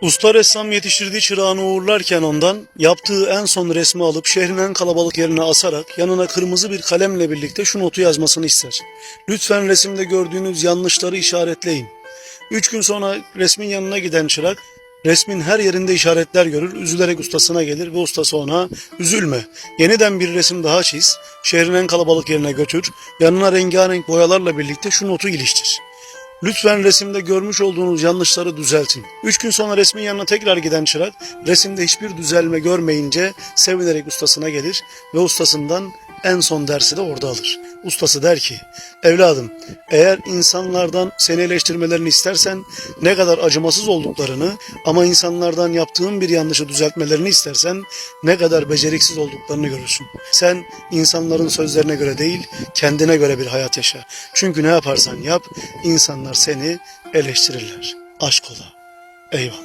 Usta ressam yetiştirdiği çırağını uğurlarken ondan yaptığı en son resmi alıp şehrin en kalabalık yerine asarak yanına kırmızı bir kalemle birlikte şu notu yazmasını ister. Lütfen resimde gördüğünüz yanlışları işaretleyin. Üç gün sonra resmin yanına giden çırak resmin her yerinde işaretler görür, üzülerek ustasına gelir ve ustası ona üzülme, yeniden bir resim daha çiz, şehrin en kalabalık yerine götür, yanına rengarenk boyalarla birlikte şu notu iliştir. Lütfen resimde görmüş olduğunuz yanlışları düzeltin. Üç gün sonra resmin yanına tekrar giden çırak resimde hiçbir düzelme görmeyince sevinerek ustasına gelir ve ustasından en son dersi de orada alır. Ustası der ki, evladım eğer insanlardan seni eleştirmelerini istersen ne kadar acımasız olduklarını ama insanlardan yaptığın bir yanlışı düzeltmelerini istersen ne kadar beceriksiz olduklarını görürsün. Sen insanların sözlerine göre değil kendine göre bir hayat yaşa. Çünkü ne yaparsan yap insanlar seni eleştirirler. Aşk ola. Eyvallah.